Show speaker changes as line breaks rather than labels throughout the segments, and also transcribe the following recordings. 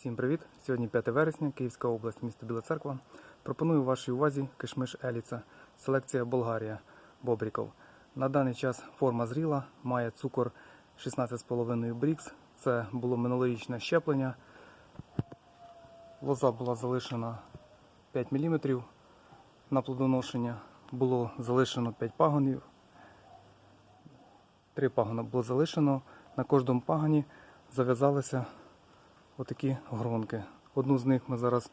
Всім привіт! Сьогодні 5 вересня, Київська область, місто Біла Церква. Пропоную вашій увазі кишмиш Еліца, селекція Болгарія Бобріков. На даний час форма зріла, має цукор 16,5 брікс. Це було минулорічне щеплення. Лоза була залишена 5 мм на плодоношення. Було залишено 5 пагонів. Три пагона було залишено. На кожному пагоні зав'язалися отакі гронки. Одну з них ми зараз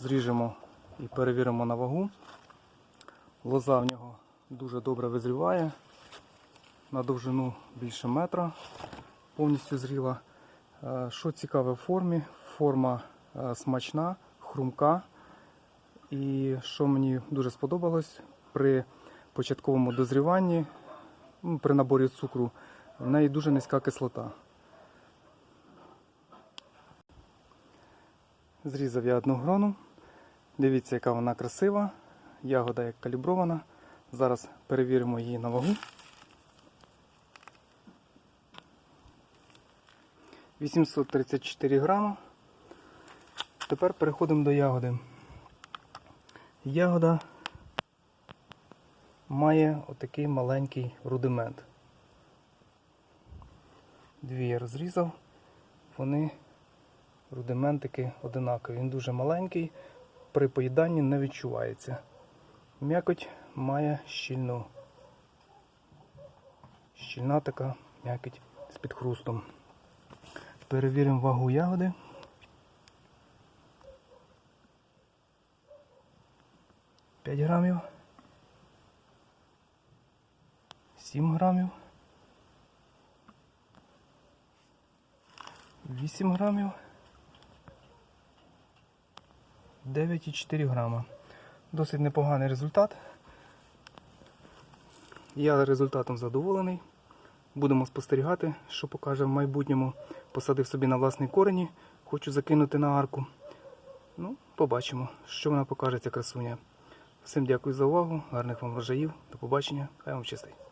зріжемо і перевіримо на вагу. Лоза в нього дуже добре визріває. На довжину більше метра. Повністю зріла. Е, Що цікаве в формі? Форма е, смачна, хрумка. І що мені дуже сподобалось, при початковому дозріванні, при наборі цукру, в неї дуже низька кислота. Зрізав я одну грону. Дивіться, яка вона красива. Ягода як калібрована. Зараз перевіримо її на вагу. 834 грама. Тепер переходимо до ягоди. Ягода має отакий маленький рудимент. Дві я розрізав, вони рудиментики одинакові. Він дуже маленький, при поїданні не відчувається. М'якоть має щільну. Щільна така м'якоть з підхрустом. Перевіримо вагу ягоди. П'ять грамів. Сім грамів. 8 грамів. 9,4 грама. Досить непоганий результат. Я результатом задоволений. Будемо спостерігати, що покаже в майбутньому. Посадив собі на власний корені, хочу закинути на арку. Ну, побачимо, що вона покаже ця красуня. Всім дякую за увагу, гарних вам врожаїв, до побачення, хай вам щастить.